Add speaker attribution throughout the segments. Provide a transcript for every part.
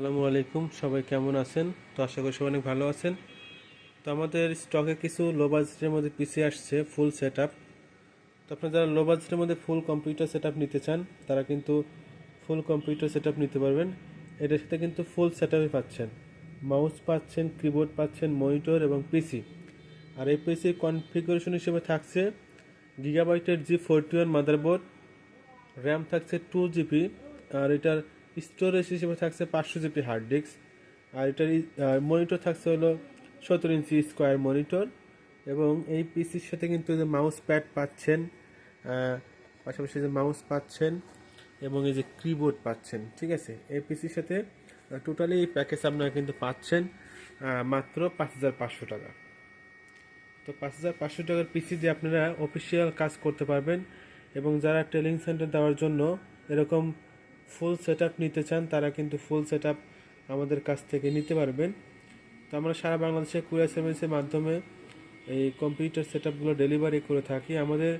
Speaker 1: আসসালামু আলাইকুম, সবাই কেমন আছেন? তো আশা করি সবাই অনেক ভালো আছেন। তো আমাদের স্টকে কিছু লো বাজেটের মধ্যে পিসি আসছে ফুল সেট আপ তো আপনারা যারা লো বাজেটের মধ্যে ফুল কম্পিউটার সেট নিতে চান, তারা কিন্তু ফুল কম্পিউটার সেট নিতে পারবেন। এটার সাথে কিন্তু ফুল সেট আপই পাচ্ছেন। মাউস পাচ্ছেন কিবোর্ড পাচ্ছেন মনিটর এবং পিসি আর এই পিসির কনফিগারেশন হিসেবে থাকছে গিগাবাইটের G forty one motherboard RAM থাকছে টু জিবি আর এটার স্টোরেজ হিসেবে থাকছে পাঁচশো জিবি হার্ড ডিস্ক আর এটার মনিটর থাকছে হলো সতেরো ইঞ্চি স্কোয়ার মনিটর এবং এই পিসির সাথে কিন্তু যে মাউস প্যাড পাচ্ছেন পাশাপাশি যে মাউস পাচ্ছেন, এবং এই যে কিবোর্ড পাচ্ছেন, ঠিক আছে? এই পিসির সাথে টোটালি এই প্যাকেজ আপনারা কিন্তু পাচ্ছেন মাত্র পাঁচ হাজার পাঁচশো টাকা। তো পাঁচ হাজার পাঁচশো টাকার পিসি দিয়ে আপনারা অফিসিয়াল কাজ করতে পারবেন, এবং যারা ট্রেনিং সেন্টার দেওয়ার জন্য এরকম ফুল সেট নিতে চান, তারা কিন্তু ফুল সেট আমাদের কাছ থেকে নিতে পারবেন। তো আমরা সারা বাংলাদেশে কুরিয়ার সার্ভিসের মাধ্যমে এই কম্পিউটার সেট ডেলিভারি করে থাকি। আমাদের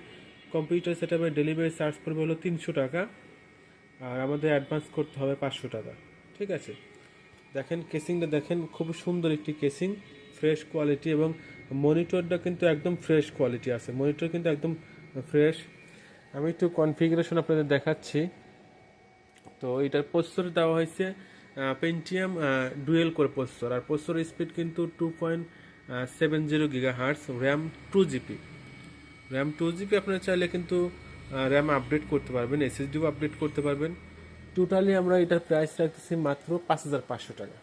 Speaker 1: কম্পিউটার সেট ডেলিভারি চার্জ পড়বে হলো তিনশো টাকা, আর আমাদের অ্যাডভান্স করতে হবে পাঁচশো টাকা। ঠিক আছে? দেখেন কেসিংটা দেখেন, খুব সুন্দর একটি কেসিং ফ্রেশ কোয়ালিটি এবং মনিটরটা কিন্তু একদম ফ্রেশ কোয়ালিটি আছে। মনিটর কিন্তু একদম ফ্রেশ আমি একটু কনফিগারেশন আপনাদের দেখাচ্ছি। তো এটার প্রসেসর দেওয়া হয়েছে পেন্টিয়াম ডুয়েল করে প্রসেসর। আর প্রসেসর স্পিড কিন্তু two point seven zero giga hertz RAM two GB RAM two GB আপনারা চাইলে কিন্তু র্যাম আপডেট করতে পারবেন এসএসডিও আপডেট করতে পারবেন। টোটালি আমরা এটার প্রাইস রাখতেছি মাত্র পাঁচ হাজার পাঁচশো টাকা।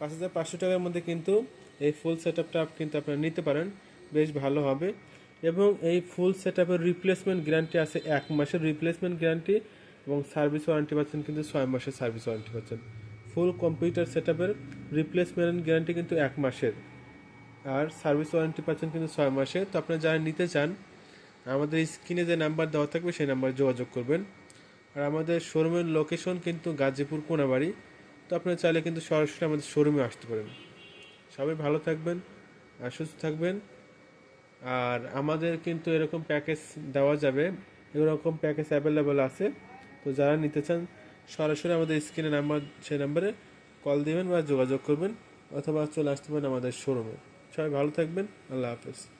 Speaker 1: পাঁচ হাজার পাঁচশো টাকার মধ্যে কিন্তু এই ফুল সেট আপটা কিন্তু আপনারা নিতে পারেন, বেশ ভালো হবে। এবং এই ফুল সেট আপের রিপ্লেসমেন্ট গ্যারান্টি আছে এক মাসের রিপ্লেসমেন্ট গ্যারান্টি এবং সার্ভিস ওয়ারেন্টি পাচ্ছেন কিন্তু ছয় মাসের সার্ভিস ওয়ারেন্টি পাচ্ছেন। ফুল কম্পিউটার সেট আপের রিপ্লেসমেন্ট গ্যারান্টি কিন্তু এক মাসের। আর সার্ভিস ওয়ারেন্টি পাচ্ছেন কিন্তু ছয় মাসে। তো আপনারা যারা নিতে চান, আমাদের স্ক্রিনে যে নাম্বার দেওয়া থাকবে, সেই নাম্বারে যোগাযোগ করবেন। আর আমাদের শোরুমের লোকেশন কিন্তু গাজীপুর কোনাবাড়ি। তো আপনারা চাইলে কিন্তু সরাসরি আমাদের শোরুমে আসতে পারেন। সবাই ভালো থাকবেন, আর সুস্থ থাকবেন। আর আমাদের কিন্তু এরকম প্যাকেজ দেওয়া যাবে। এরকম প্যাকেজ অ্যাভেলেবেল আছে। তো যারা নিতে চান, সরাসরি আমাদের স্ক্রিনে নাম্বার, সেই নাম্বারে কল দেবেন বা যোগাযোগ করবেন, অথবা চলে আসতে পারেন আমাদের শোরুমে সবাই ভালো থাকবেন, আল্লাহ হাফেজ।